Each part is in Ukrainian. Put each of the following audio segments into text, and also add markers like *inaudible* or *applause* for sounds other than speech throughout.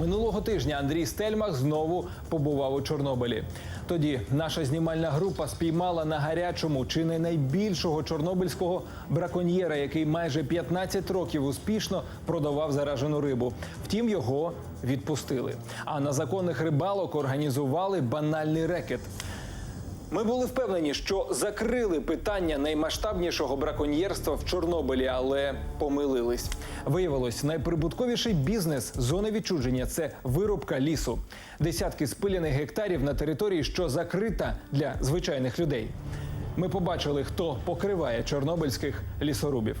Минулого тижня Андрій Стельмах знову побував у Чорнобилі. Тоді наша знімальна група спіймала на гарячому чи не найбільшого чорнобильського браконьєра, який майже 15 років успішно продавав заражену рибу. Втім, його відпустили. А на законних рибалок організували банальний рекет. Ми були впевнені, що закрили питання наймасштабнішого браконьєрства в Чорнобилі, але помилились. Виявилось, найприбутковіший бізнес зони відчуження це виробка лісу. Десятки спиляних гектарів на території, що закрита для звичайних людей. Ми побачили, хто покриває чорнобильських лісорубів.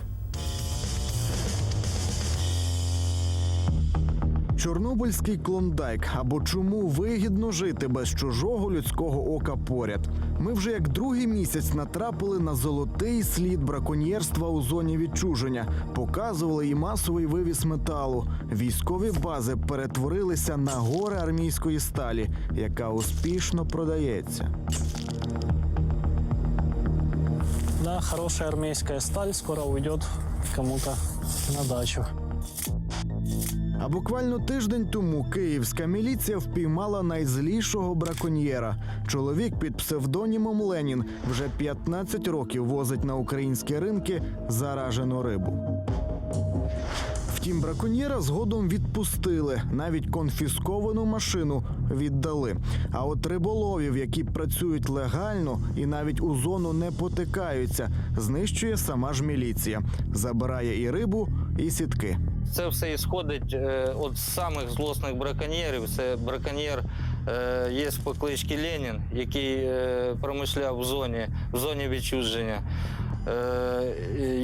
Чорнобильський клондайк або чому вигідно жити без чужого людського ока поряд. Ми вже як другий місяць натрапили на золотий слід браконьєрства у зоні відчуження, показували і масовий вивіз металу. Військові бази перетворилися на гори армійської сталі, яка успішно продається. Да, хорошая армейская сталь скоро уйдет кому-то на дачу. А буквально тиждень тому київська міліція впіймала найзлішого браконьєра. Чоловік під псевдонімом Ленін вже 15 років возить на українські ринки заражену рибу. Втім, браконьєра згодом відпустили, навіть конфісковану машину віддали. А от риболовів, які працюють легально і навіть у зону не потикаються, знищує сама ж міліція. Забирає і рибу, і сітки. Це все ісходить е, від самих злосних браконьєрів. Це браконьєр е, є по кличці Ленін, який е, промишляв в зоні, в зоні відчуження. Е,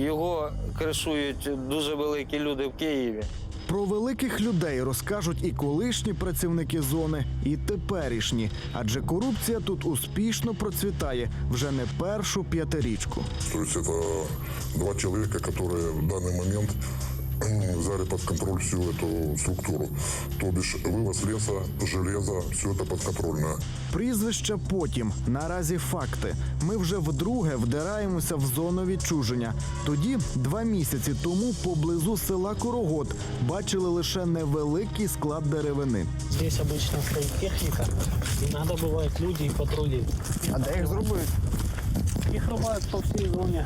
його кришують дуже великі люди в Києві. Про великих людей розкажуть і колишні працівники зони, і теперішні, адже корупція тут успішно процвітає вже не першу п'ятирічку. То есть это два человека, которые в данный момент взяли под контроль всю эту структуру. То бишь вывоз леса, железа, все это подконтрольно. Прізвища потім. Наразі факти. Ми вже вдруге вдираємося в зону відчуження. Тоді, два місяці тому, поблизу села Корогот, бачили лише невеликий склад деревини. Здесь обычно стоит техника. Иногда бывают люди и патрули. А де їх зробили? Их рубают по всей зоне.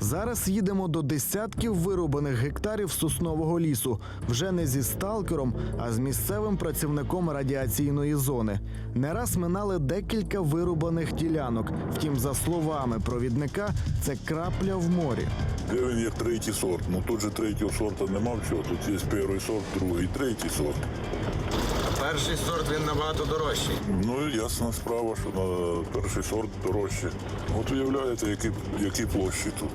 Зараз їдемо до десятків вирубаних гектарів соснового лісу, вже не зі сталкером, а з місцевим працівником радіаційної зони. Не раз минали декілька вирубаних ділянок. Втім, за словами провідника, це крапля в морі. Рівень є третій сорт. Ну тут же третього сорту нема чого. Тут є перший сорт, другий, третій сорт. Перший сорт він набагато дорожчий. Ну і ясна справа, що на перший сорт дорожче. От уявляєте, які, які площі тут.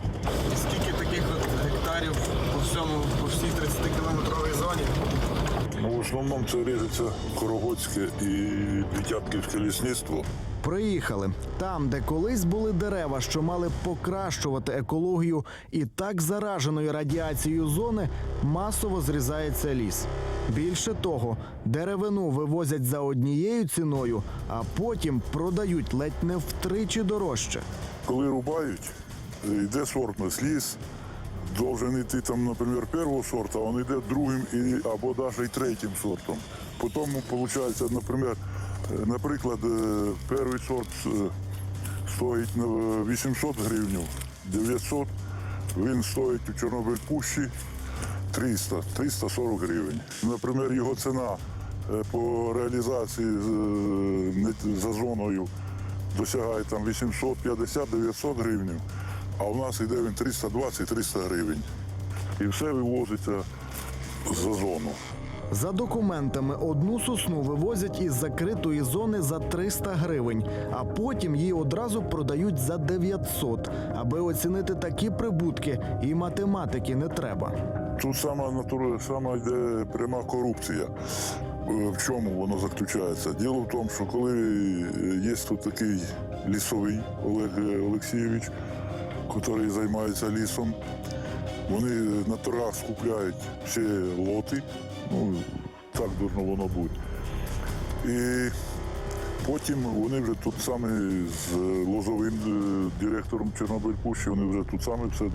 Скільки таких от гектарів по всьому, по всій 30-кілометровій зоні? Ну, в основному це ріжеться Корогодське і Вітятківське лісництво. Приїхали там, де колись були дерева, що мали покращувати екологію, і так зараженої радіацією зони масово зрізається ліс. Більше того, деревину вивозять за однією ціною, а потім продають ледь не втричі дорожче. Коли рубають, йде сортність ліс. Должен йти там, наприклад, першого сорту, а він йде другим або навіть третім сортом. Потім, виходить, наприклад, е, наприклад, е, перший сорт е, стоїть на 800 гривень, 900, він стоїть у Чорнобиль Пущі 300, 340 гривень. Наприклад, його ціна е, по реалізації е, за зоною досягає там 850-900 гривень, а у нас йде він 320-300 гривень. І все вивозиться за зону. За документами одну сосну вивозять із закритої зони за 300 гривень, а потім її одразу продають за 900. Аби оцінити такі прибутки, і математики не треба. Тут сама натура, сама йде пряма корупція. Е, В чому воно заключається? Діло в тому, що коли є тут такий лісовий Олег е, Олексійович, який займається лісом, вони на торгах скупляють всі лоти, ну так должно воно бути. І потім вони вже тут саме з лозовим е, директором Чорнобиль Пущі, вони вже тут саме все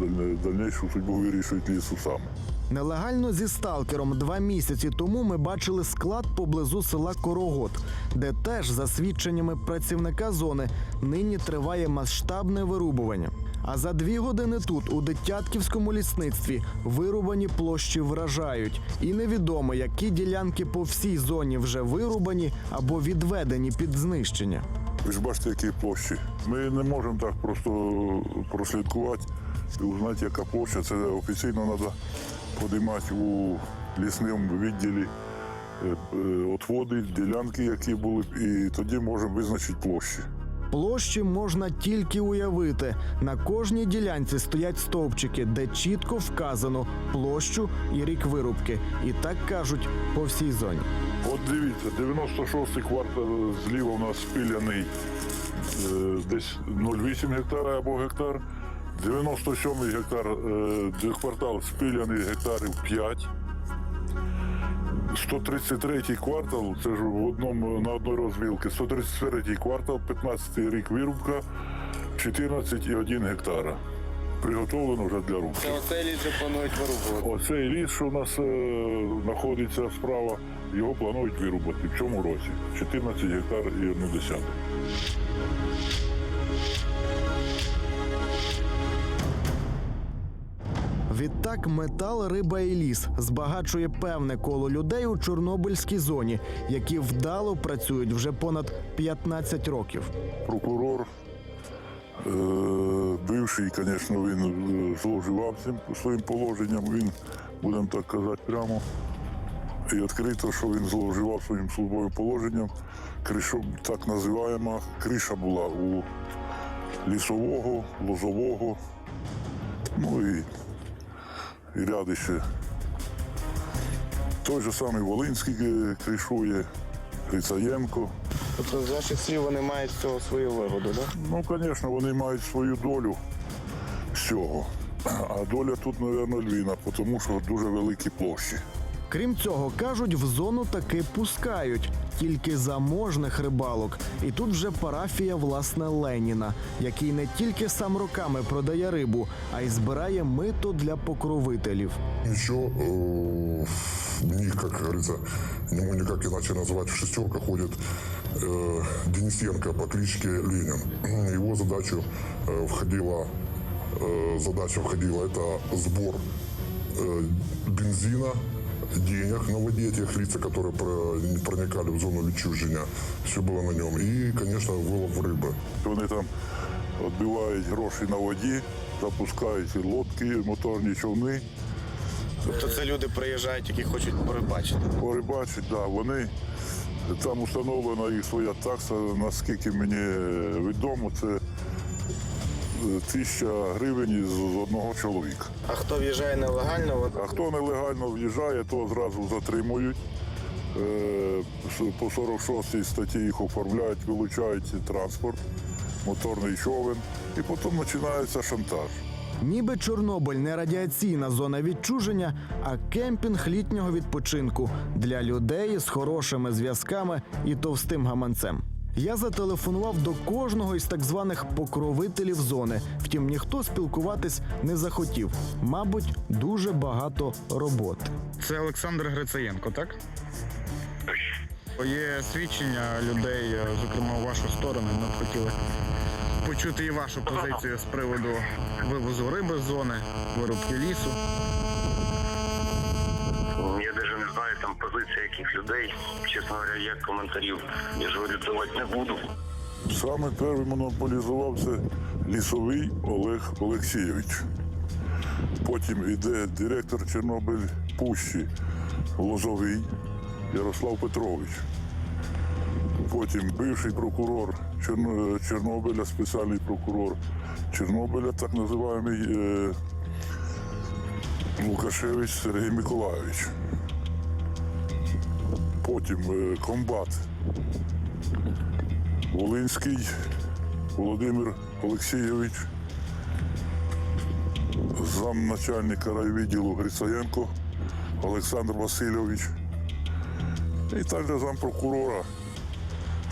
дальнішу судьбу вирішують лісу саме. Нелегально зі сталкером два місяці тому ми бачили склад поблизу села Корогот, де теж, за свідченнями працівника зони, нині триває масштабне вирубування. А за дві години тут, у Дитятківському лісництві, вирубані площі вражають. І невідомо, які ділянки по всій зоні вже вирубані або відведені під знищення. Ви ж бачите, які площі. Ми не можемо так просто прослідкувати і узнати, яка площа. Це офіційно треба подимати у лісному відділі е, е, отводи, ділянки, які були, і тоді можемо визначити площі. Площі можна тільки уявити. На кожній ділянці стоять стовпчики, де чітко вказано площу і рік вирубки. І так кажуть по всій зоні. От дивіться, 96-й квартал зліва у нас спиляний е, десь 0,8 гектара або гектар. 97-й гектар, е, квартал спиляний гектарів 5. 133-й квартал, це ж в одному на одній розвілці, 133-й квартал, 15-й рік вирубка, 14,1 гектара. Приготовлено вже для рубки. Оцей ліс вже планують вирубувати. Оцей ліс, що у нас е, знаходиться справа, його планують вирубати в цьому році. 14 гектар і 1 десяту. Відтак метал, риба і ліс збагачує певне коло людей у Чорнобильській зоні, які вдало працюють вже понад 15 років. Прокурор, е, бивший, звісно, він е, зловживав своїм положенням. Він, будемо так казати, прямо і відкрито, що він зловживав своїм службовим положенням. Кришу, так називаємо, криша була у лісового, лозового, ну і, і рядище. Той же самий Волинський е, кришує, Грицаєнко. Тобто з ваших слів вони мають з цього свою вигоду, так? Ну, звісно, вони мають свою долю з цього. А доля тут, мабуть, львіна, тому що дуже великі площі. Крім цього, кажуть, в зону таки пускають тільки заможних рибалок. І тут вже парафія власне Леніна, який не тільки сам роками продає рибу, а й збирає мито для покровителів. Еще э, в них, как говорится, не могу никак иначе назвать, в шестерка ходит э, Денисенко по кличке Ленин. *clears throat* Его задачу э, входила, э, задача входила это сбор э, бензина, денег на воде тех лиц, которые про- проникали в зону відчуження. Все было на нем. И, конечно, вылов рыбы. Вони там відбивають гроші на воді, запускають і лодки, і моторні човни. Тобто це люди приїжджають, які хочуть порибачити. Порибачать, да, вони там установлена їх своя такса, наскільки мені відомо, це е, тисяча гривень з одного чоловіка. А хто в'їжджає нелегально, А хто нелегально в'їжджає, то зразу затримують. Е, По 46 статті їх оформляють, вилучають транспорт, моторний човен, і потім починається шантаж. Ніби Чорнобиль не радіаційна зона відчуження, а кемпінг літнього відпочинку для людей з хорошими зв'язками і товстим гаманцем. Я зателефонував до кожного із так званих покровителів зони. Втім, ніхто спілкуватись не захотів. Мабуть, дуже багато роботи. Це Олександр Грицаєнко, так? Є свідчення людей, е, зокрема у вашу сторону. Ми б хотіли почути і вашу позицію з приводу вивозу риби з зони, вирубки лісу. Я даже не знаю там позиція яких людей. Чесно говоря, я коментарів я ж говорю, давати не буду. Саме перший монополізувався лісовий Олег Олексійович. Потім йде директор Чорнобиль Пущі Лозовий Ярослав Петрович. Потім бивший прокурор Чорнобиля, спеціальний прокурор Чорнобиля, так називаємий е, Лукашевич Сергій Миколайович. Потім е, комбат Волинський Володимир Олексійович, замначальника райвідділу Грицаєнко Олександр Васильович і також зампрокурора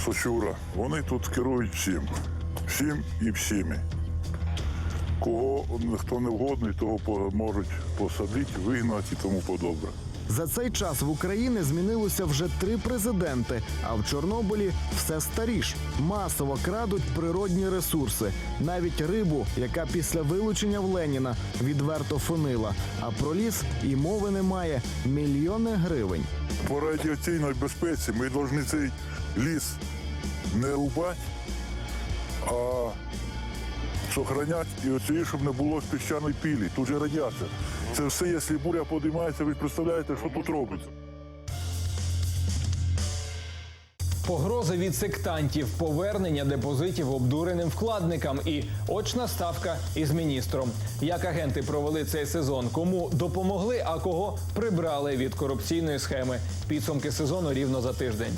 Сочура. Вони тут керують всім. Всім і всіми. кого хто не вгодний, того можуть посадити, вигнати і тому подобне. За цей час в Україні змінилося вже три президенти, а в Чорнобилі все старіш. Масово крадуть природні ресурси, навіть рибу, яка після вилучення в Леніна відверто фонила. А про ліс і мови немає. Мільйони гривень. По радіаційній безпеці ми повинні цей ліс не рубати, а сохраняти і оці, щоб не було піщаної пілі. Тут же радіація. Це все, якщо буря подіймається, ви представляєте, що тут робиться. Погрози від сектантів, повернення депозитів обдуреним вкладникам і очна ставка із міністром. Як агенти провели цей сезон? Кому допомогли, а кого прибрали від корупційної схеми? Підсумки сезону рівно за тиждень.